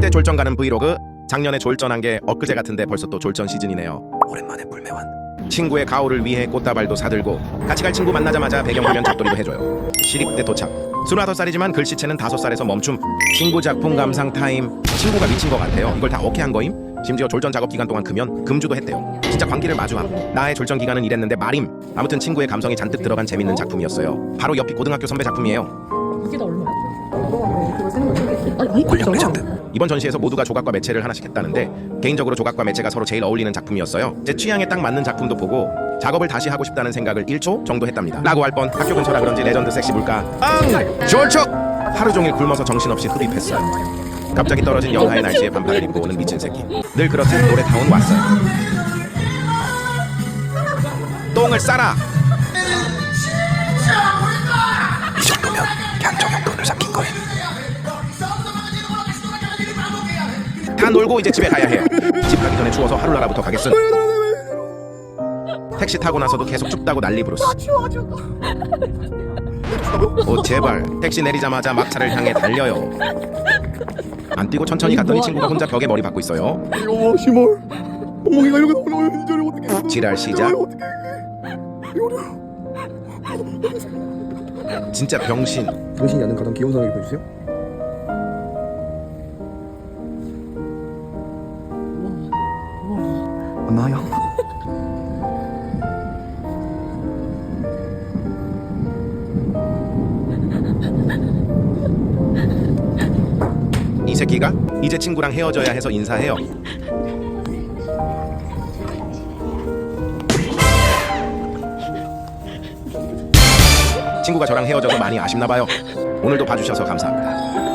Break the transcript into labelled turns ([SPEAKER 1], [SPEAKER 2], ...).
[SPEAKER 1] 때 졸전 가는 브이로그. 작년에 졸전한 게 엊그제 같은데 벌써 또 졸전 시즌이네요.
[SPEAKER 2] 오랜만에 불매완
[SPEAKER 1] 친구의 가오를 위해 꽃다발도 사들고 같이 갈 친구 만나자마자 배경화면 잡돌이도 해줘요. 시립대 도착. 스물아홉 살이지만 글씨체는 다섯 살에서 멈춤. 친구 작품 감상 타임. 친구가 미친 것 같아요. 이걸 다 어떻게 한 거임? 심지어 졸전 작업 기간 동안 금연 금주도 했대요. 진짜 광기를 마주함. 나의 졸전 기간은 이랬는데 말임. 아무튼 친구의 감성이 잔뜩 들어간 재밌는 작품이었어요. 바로 옆이 고등학교 선배 작품이에요.
[SPEAKER 3] 이게 다 얼마야? 그거 쓰는 거 챙겼어. 아니 많이
[SPEAKER 2] 권력
[SPEAKER 3] 컸잖아.
[SPEAKER 2] 레전드
[SPEAKER 1] 이번 전시에서 모두가 조각과 매체를 하나씩 했다는데 개인적으로 조각과 매체가 서로 제일 어울리는 작품이었어요. 제 취향에 딱 맞는 작품도 보고 작업을 다시 하고 싶다는 생각을 1초 정도 했답니다. 라고 할 뻔 학교 근처라 그런지 레전드 섹시 물가 앙! 졸척! 하루 종일 굶어서 정신없이 흡입했어요. 갑자기 떨어진 영하의 날씨에 반팔을 입고 오는 미친 새끼. 늘 그렇듯 노래 다운 왔어요. 똥을 싸라! 다 놀고 이제 집에 가야 해요. 집 가기 전에 추워서 하루나라부터 가겠음. 택시 타고 나서도 계속 춥다고 난리 부르스. 오 제발 택시 내리자마자 막차를 향해 달려요. 안 뛰고 천천히 갔더니 친구가 혼자 벽에 머리 박고 있어요.
[SPEAKER 4] 이거 시몰 엉덩이가 이렇게 나오면 이제 어떻게
[SPEAKER 1] 지랄 시작. 진짜 병신.
[SPEAKER 4] 당신이 아는 가장 귀여운 사람에게 보여주세요 나요
[SPEAKER 1] 이 새끼가 이제 친구랑 헤어져야 해서 인사해요. 친구가 저랑 헤어져서 많이 아쉽나 봐요. 오늘도 봐주셔서 감사합니다.